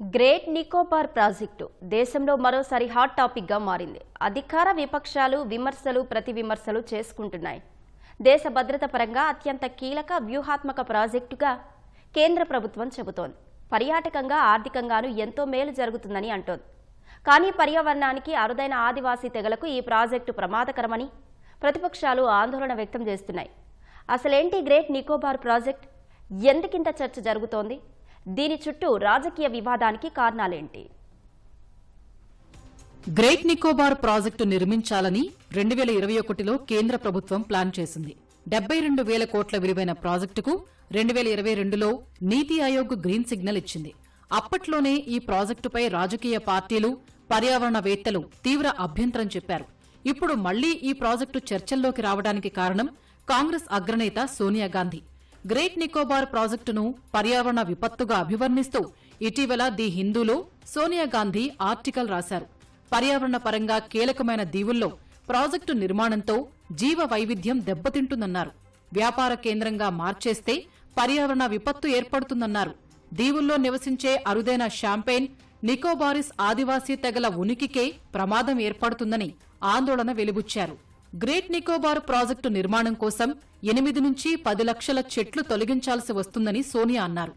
Great Nicobar project దేశంలో మరోసారి hot టాపిక్గా మారింది. అధికార విపక్షాలు విమర్శలు ప్రతి విమర్శలు చేసుకుంటున్నాయి. దేశ భద్రత పరంగా అత్యంత కీలక వ్యూహాత్మక ప్రాజెక్టుగా కేంద్ర ప్రభుత్వం చెబుతోంది. పర్యాటకంగా ఆర్థికంగానూ ఎంతో మేలు జరుగుతుందని అంటోంది. కానీ పర్యావరణానికి అరుదైన ఆదివాసీ తెగలకు ఈ ప్రాజెక్టు ప్రమాదకరమని ప్రతిపక్షాలు ఆందోళన వ్యక్తం చేస్తున్నాయి. అసలేంటి గ్రేట్ నికోబార్ ప్రాజెక్ట్? ఎందుకింత చర్చ జరుగుతోంది? దీని చుట్టూ రాజకీయ వివాదానికి కారణాలేంటి? గ్రేట్ నికోబార్ ప్రాజెక్టు నిర్మించాలని రెండు వేల ఇరవై ఒకటిలో కేంద్ర ప్రభుత్వం ప్లాన్ చేసింది. డెబ్బై రెండు వేల కోట్ల విలువైన ప్రాజెక్టుకు రెండు వేల ఇరవై రెండులో నీతి ఆయోగ్ గ్రీన్ సిగ్నల్ ఇచ్చింది. అప్పట్లోనే ఈ ప్రాజెక్టుపై రాజకీయ పార్టీలు పర్యావరణవేత్తలు తీవ్ర అభ్యంతరం చెప్పారు. ఇప్పుడు మళ్ళీ ఈ ప్రాజెక్టు చర్చల్లోకి రావడానికి కారణం కాంగ్రెస్ అగ్రనేత సోనియా గాంధీ. గ్రేట్ నికోబార్ ప్రాజెక్టును పర్యావరణ విపత్తుగా అభివర్ణిస్తూ ఇటీవల ది హిందూలో సోనియా గాంధీ ఆర్టికల్ రాశారు. పర్యావరణ పరంగా కీలకమైన దీవుల్లో ప్రాజెక్టు నిర్మాణంతో జీవ వైవిధ్యం దెబ్బతింటుందన్నారు. వ్యాపార కేంద్రంగా మార్చేస్తే పర్యావరణ విపత్తు ఏర్పడుతుందన్నారు. దీవుల్లో నివసించే అరుదైన షాంపెయిన్ నికోబారిస్ ఆదివాసీ తెగల ఉనికికే ప్రమాదం ఏర్పడుతుందని ఆందోళన వెలిబుచ్చారు. గ్రేట్ నికోబార్ ప్రాజెక్టు నిర్మాణం కోసం ఎనిమిది నుంచి పది లక్షల చెట్లు తొలగించాల్సి వస్తుందని సోనియా అన్నారు.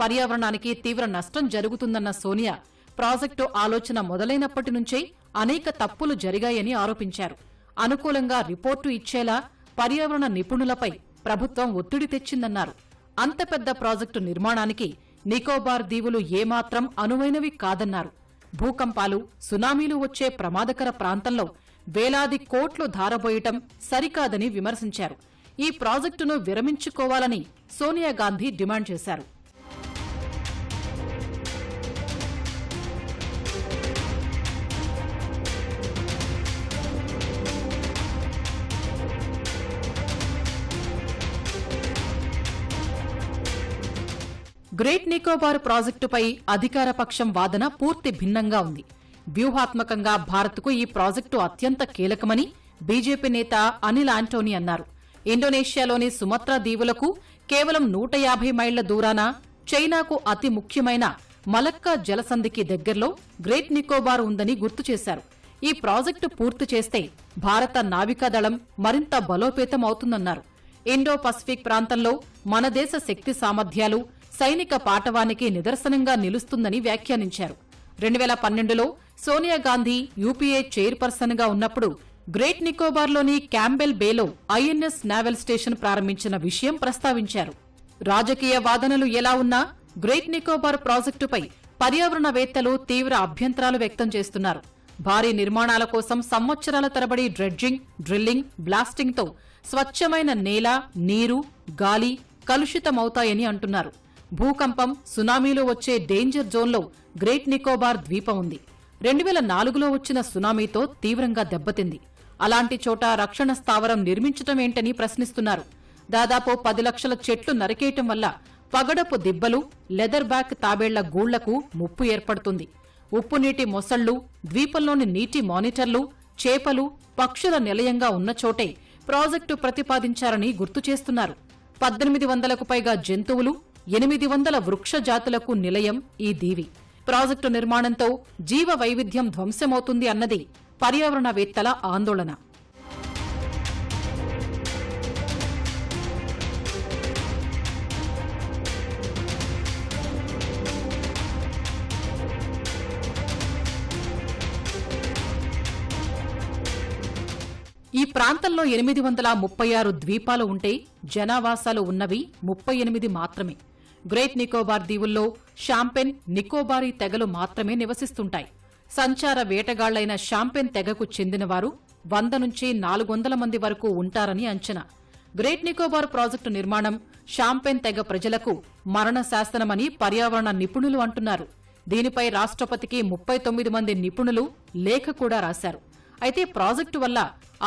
పర్యావరణానికి తీవ్ర నష్టం జరుగుతుందన్న సోనియా ప్రాజెక్టు ఆలోచన మొదలైనప్పటి నుంచే అనేక తప్పులు జరిగాయని ఆరోపించారు. అనుకూలంగా రిపోర్టు ఇచ్చేలా పర్యావరణ నిపుణులపై ప్రభుత్వం ఒత్తిడి తెచ్చిందన్నారు. అంత పెద్ద ప్రాజెక్టు నిర్మాణానికి నికోబార్ దీవులు ఏమాత్రం అనువైనవి కాదన్నారు. భూకంపాలు సునామీలు వచ్చే ప్రమాదకర ప్రాంతంలో వేలాది కోట్లు ధారబోయటం సరికాదని విమర్శించారు. ఈ ప్రాజెక్టును విరమించుకోవాలని సోనియా గాంధీ డిమాండ్ చేశారు. గ్రేట్ నికోబార్ ప్రాజెక్టుపై అధికార పక్షం వాదన పూర్తి భిన్నంగా ఉంది. వ్యూహాత్మకంగా భారత్కు ఈ ప్రాజెక్టు అత్యంత కీలకమని బీజేపీ నేత అనిల్ ఆంటోనీ అన్నారు. ఇండోనేషియాలోని సుమత్రా దీవులకు కేవలం నూట యాభై మైళ్ళ దూరాన చైనాకు అతి ముఖ్యమైన మలక్కా జలసంధికి దగ్గరలో గ్రేట్ నికోబార్ ఉందని గుర్తు చేశారు. ఈ ప్రాజెక్టు పూర్తి చేస్తే భారత నావికాదళం మరింత బలోపేతం అవుతుందన్నారు. ఇండో పసిఫిక్ ప్రాంతంలో మన దేశ శక్తి సామర్థ్యాలు సైనిక పాటవానికి నిదర్శనంగా నిలుస్తుందని వ్యాఖ్యానించారు. రెండు వేల పన్నెండులో సోనియా గాంధీ యూపీఏ చైర్పర్సన్గా ఉన్నప్పుడు గ్రేట్ నికోబార్లోని క్యాంబెల్ బేలో ఐఎన్ఎస్ నావెల్ స్టేషన్ ప్రారంభించిన విషయం ప్రస్తావించారు. రాజకీయ వాదనలు ఎలా ఉన్నా గ్రేట్ నికోబార్ ప్రాజెక్టుపై పర్యావరణవేత్తలు తీవ్ర అభ్యంతరాలు వ్యక్తం చేస్తున్నారు. భారీ నిర్మాణాల కోసం సంవత్సరాల తరబడి డ్రెడ్జింగ్ డ్రిల్లింగ్ బ్లాస్టింగ్తో స్వచ్ఛమైన నేల నీరు గాలి కలుషితమవుతాయని అంటున్నారు. భూకంపం సునామీలో వచ్చే డేంజర్ జోన్లో గ్రేట్ నికోబార్ ద్వీపం ఉంది. రెండు వేల నాలుగులో వచ్చిన సునామీతో తీవ్రంగా దెబ్బతింది. అలాంటి చోట రక్షణ స్థావరం నిర్మించటమేంటని ప్రశ్నిస్తున్నారు. దాదాపు పది లక్షల చెట్లు నరికేయటం వల్ల పగడపు దిబ్బలు లెదర్ బ్యాక్ తాబేళ్ళ గూళ్ళకు ముప్పు ఏర్పడుతుంది. ఉప్పునీటి మొసళ్ళు ద్వీపంలోని నీటి మానిటర్లు చేపలు పక్షుల నిలయంగా ఉన్న చోటే ప్రాజెక్టు ప్రతిపాదించారని గుర్తు చేస్తున్నారు. పద్దెనిమిది వందలకు పైగా జంతువులు ఎనిమిది వందల వృక్ష జాతులకు నిలయం ఈ దీవి. ప్రాజెక్టు నిర్మాణంతో జీవ వైవిధ్యం ధ్వంసమవుతుంది అన్నది పర్యావరణవేత్తల ఆందోళన. ఈ ప్రాంతంలో ఎనిమిది వందల ముప్పై ఆరు ద్వీపాలు ఉంటే జనావాసాలు ఉన్నవి ముప్పై ఎనిమిది మాత్రమే. గ్రేట్ నికోబార్ దీవుల్లో షాంపెన్ నికోబారీ తెగలు మాత్రమే నివసిస్తుంటాయి. సంచార వేటగాళ్ళైన షాంపెన్ తెగకు చెందినవారు వంద నుంచి నాలుగు వందల మంది వరకు ఉంటారని అంచనా. గ్రేట్ నికోబార్ ప్రాజెక్టు నిర్మాణం షాంపెన్ తెగ ప్రజలకు మరణ శాసనమని పర్యావరణ నిపుణులు అంటున్నారు. దీనిపై రాష్ట్రపతికి ముప్పై తొమ్మిది మంది నిపుణులు లేఖ కూడా రాశారు. అయితే ప్రాజెక్టు వల్ల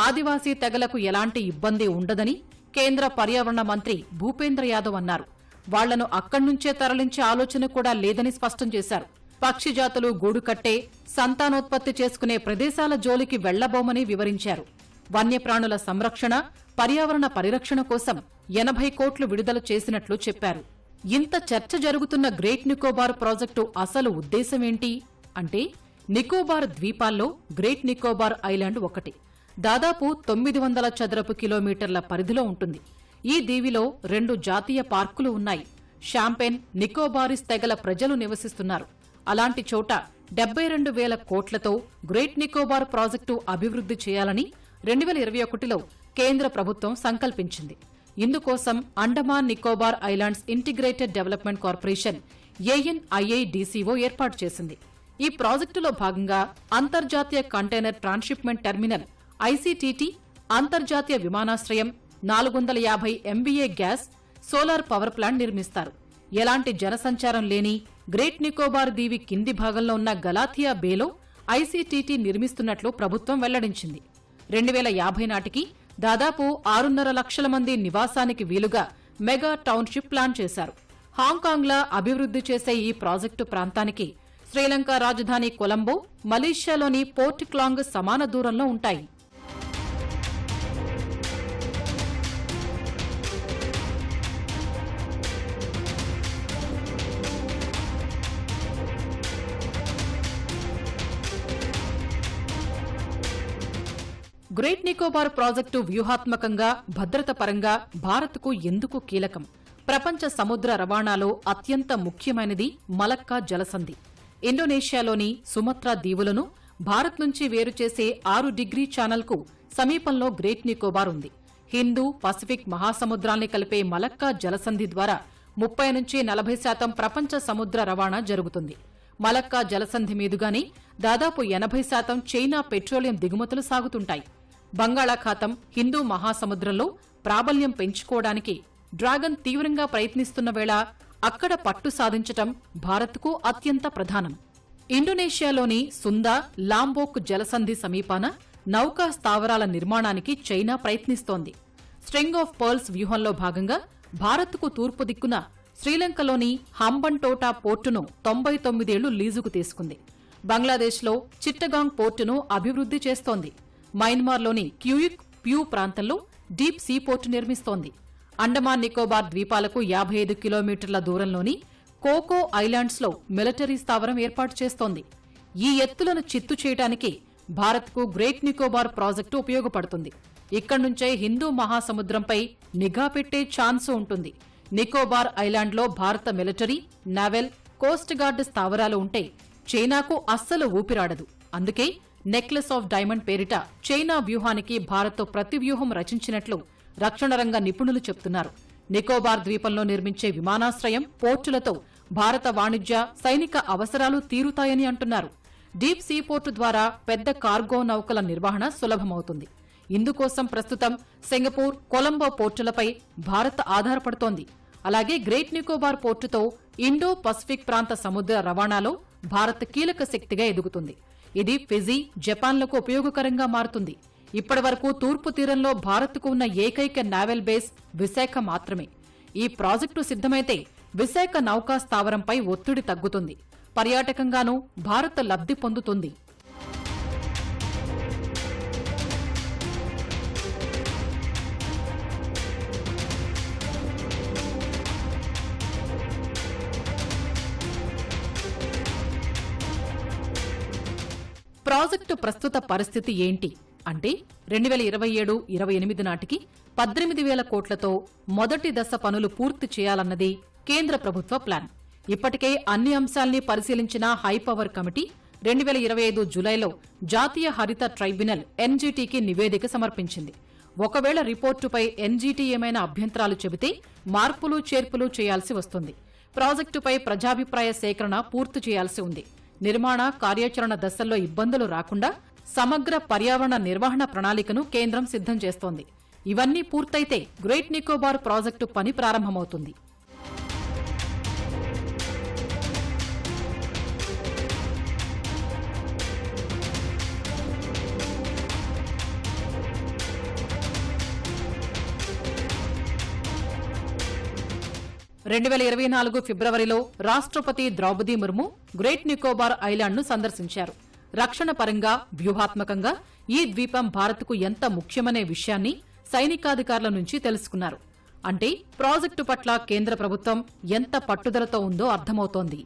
ఆదివాసీ తెగలకు ఎలాంటి ఇబ్బంది ఉండదని కేంద్ర పర్యావరణ మంత్రి భూపేంద్ర యాదవ్ అన్నారు. వాళ్ళను అక్కడ్నుంచే తరలించే ఆలోచన కూడా లేదని స్పష్టం చేశారు. పక్షి జాతులు గూడు కట్టే సంతానోత్పత్తి చేసుకునే ప్రదేశాల జోలికి వెళ్ళబోమని వివరించారు. వన్యప్రాణుల సంరక్షణ పర్యావరణ పరిరక్షణ కోసం ఎనభై కోట్లు విడుదల చేసినట్లు చెప్పారు. ఇంత చర్చ జరుగుతున్న గ్రేట్ నికోబార్ ప్రాజెక్టు అసలు ఉద్దేశమేంటి? అంటే నికోబార్ ద్వీపాల్లో గ్రేట్ నికోబార్ ఐలాండ్ ఒకటి. దాదాపు తొమ్మిది వందల చదరపు కిలోమీటర్ల పరిధిలో ఉంటుంది. ఈ దీవిలో రెండు జాతీయ పార్కులు ఉన్నాయి. షాంపెన్ నికోబారిస్ తెగల ప్రజలు నివసిస్తున్నారు. అలాంటి చోట డెబ్బై రెండు వేల కోట్లతో గ్రేట్ నికోబార్ ప్రాజెక్టు అభివృద్ధి చేయాలని రెండు వేల ఇరవై ఒకటిలో కేంద్ర ప్రభుత్వం సంకల్పించింది. ఇందుకోసం Andaman Nicobar islands integrated development corporation ANIIDCO ఏర్పాటు చేసింది. ఈ ప్రాజెక్టులో భాగంగా అంతర్జాతీయ కంటైనర్ ట్రాన్స్షిప్మెంట్ టెర్మినల్ ఐసీటీటీ అంతర్జాతీయ విమానాశ్రయం నాలుగు వందల యాభై MVA gas solar power plant నిర్మిస్తారు. ఎలాంటి జనసంచారం లేని గ్రేట్ నికోబార్ దీవి కింది భాగంలో ఉన్న గలాథియా బేలో ఐసీటీటీ నిర్మిస్తున్నట్లు ప్రభుత్వం వెల్లడించింది. రెండు వేల యాభై నాటికి దాదాపు ఆరున్నర లక్షల మంది నివాసానికి వీలుగా మెగా టౌన్షిప్ ప్లాన్ చేశారు. హాంకాంగ్లా అభివృద్ధి చేసే ఈ ప్రాజెక్టు ప్రాంతానికి శ్రీలంక రాజధాని కొలంబో మలేషియాలోని పోర్ట్ క్లాంగ్ సమాన దూరంలో ఉంటాయి. గ్రేట్ నికోబార్ ప్రాజెక్టు వ్యూహాత్మకంగా భద్రత పరంగా భారత్కు ఎందుకు కీలకం? ప్రపంచ సముద్ర రవాణాలో అత్యంత ముఖ్యమైనది మలక్కా జలసంధి. ఇండోనేషియాలోని సుమత్రా దీవులను భారత్ నుంచి వేరు చేసే ఆరు డిగ్రీ ఛానల్కు సమీపంలో గ్రేట్ నికోబార్ ఉంది. హిందూ పసిఫిక్ మహాసముద్రాల్ని కలిపే మలక్కా జలసంధి ద్వారా ముప్పై నుంచి నలభై శాతం ప్రపంచ సముద్ర రవాణా జరుగుతుంది. మలక్కా జలసంధి మీదుగానే దాదాపు ఎనభై శాతం చైనా పెట్రోలియం దిగుమతులు సాగుతుంటాయి. బంగాళాఖాతం హిందూ మహాసముద్రంలో ప్రాబల్యం పెంచుకోవడానికి డ్రాగన్ తీవ్రంగా ప్రయత్నిస్తున్న వేళ అక్కడ పట్టు సాధించటం భారత్కు అత్యంత ప్రధానం. ఇండోనేషియాలోని సుందా లాంబోక్ జలసంధి సమీపాన నౌకా స్థావరాల నిర్మాణానికి చైనా ప్రయత్నిస్తోంది. స్ట్రింగ్ ఆఫ్ పర్ల్స్ వ్యూహంలో భాగంగా భారత్కు తూర్పు దిక్కున శ్రీలంకలోని హంబన్టోటా పోర్టును తొంభై తొమ్మిదేళ్ళు లీజుకు తీసుకుంది. బంగ్లాదేశ్లో చిట్టగాంగ్ పోర్టును అభివృద్ధి చేస్తోంది. మయన్మార్లోని క్యూయిక్ ప్యూ ప్రాంతంలో డీప్ సీ పోర్టు నిర్మిస్తోంది. అండమాన్ నికోబార్ ద్వీపాలకు యాభై ఐదు కిలోమీటర్ల దూరంలోని కోకో ఐలాండ్స్లో మిలిటరీ స్థావరం ఏర్పాటు చేస్తోంది. ఈ ఎత్తులను చిత్తు చేయడానికి భారత్కు గ్రేట్ నికోబార్ ప్రాజెక్టు ఉపయోగపడుతుంది. ఇక్కడి నుంచే హిందూ మహాసముద్రంపై నిఘా పెట్టే ఛాన్సు ఉంటుంది. నికోబార్ ఐలాండ్లో భారత మిలిటరీ నావెల్ కోస్ట్ గార్డ్ స్థావరాలు ఉంటే చైనాకు అస్సలు ఊపిరాడదు. అందుకే నెక్లెస్ ఆఫ్ డైమండ్ పేరిట చైనా వ్యూహానికి భారత్ ప్రతివ్యూహం రచించినట్లు రక్షణ రంగ నిపుణులు చెప్తున్నారు. నికోబార్ ద్వీపంలో నిర్మించే విమానాశ్రయం పోర్టులతో భారత వాణిజ్య సైనిక అవసరాలు తీరుతాయని అంటున్నారు. డీప్ సీ పోర్టు ద్వారా పెద్ద కార్గో నౌకల నిర్వహణ సులభమవుతుంది. ఇందుకోసం ప్రస్తుతం సింగపూర్ కొలంబో పోర్టులపై భారత్ ఆధారపడుతోంది. అలాగే గ్రేట్ నికోబార్ పోర్టుతో ఇండో పసిఫిక్ ప్రాంత సముద్ర రవాణాలో భారత్ కీలక శక్తిగా ఎదుగుతుంది. ఇది ఫిజీ జపాన్లకు ఉపయోగకరంగా మారుతుంది. ఇప్పటివరకు తూర్పు తీరంలో భారత్కు ఉన్న ఏకైక నావెల్ బేస్ విశాఖ మాత్రమే. ఈ ప్రాజెక్టు సిద్ధమైతే విశాఖ నౌకా స్థావరంపై ఒత్తిడి తగ్గుతుంది. పర్యాటకంగానూ భారత్ లబ్ధి పొందుతుంది. ప్రాజెక్టు ప్రస్తుత పరిస్థితి ఏంటి? అంటే రెండు వేల ఇరవై ఏడు ఇరవై ఎనిమిది నాటికి పద్దెనిమిది వేల కోట్లతో మొదటి దశ పనులు పూర్తి చేయాలన్నది కేంద్ర ప్రభుత్వ ప్లాన్. ఇప్పటికే అన్ని అంశాల్ని పరిశీలించిన హైపవర్ కమిటీ రెండు వేల ఇరవై ఐదు జులైలో జాతీయ హరిత ట్రైబ్యునల్ ఎన్జీటీకి నివేదిక సమర్పించింది. ఒకవేళ రిపోర్టుపై ఎన్జీటీ ఏమైనా అభ్యంతరాలు చెబితే మార్పులు చేర్పులు చేయాల్సి వస్తుంది. ప్రాజెక్టుపై ప్రజాభిప్రాయ సేకరణ పూర్తి చేయాల్సి ఉంది. నిర్మాణ కార్యాచరణ దశల్లో ఇబ్బందులు రాకుండా సమగ్ర పర్యావరణ నిర్వహణ ప్రణాళికను కేంద్రం సిద్ధం చేస్తోంది. ఇవన్నీ పూర్తయితే గ్రేట్ నికోబార్ ప్రాజెక్టు పని ప్రారంభమవుతుంది. రెండు వేల ఇరవై నాలుగు ఫిబ్రవరిలో రాష్ట్రపతి ద్రౌపది ముర్ము గ్రేట్ నికోబార్ ఐలాండ్ను సందర్శించారు. రక్షణ పరంగా వ్యూహాత్మకంగా ఈ ద్వీపం భారత్కు ఎంత ముఖ్యమనే విషయాన్ని సైనికాధికారుల నుంచి తెలుసుకున్నారు. అంటే ప్రాజెక్టు పట్ల కేంద్ర ప్రభుత్వం ఎంత పట్టుదలతో ఉందో అర్థమవుతోంది.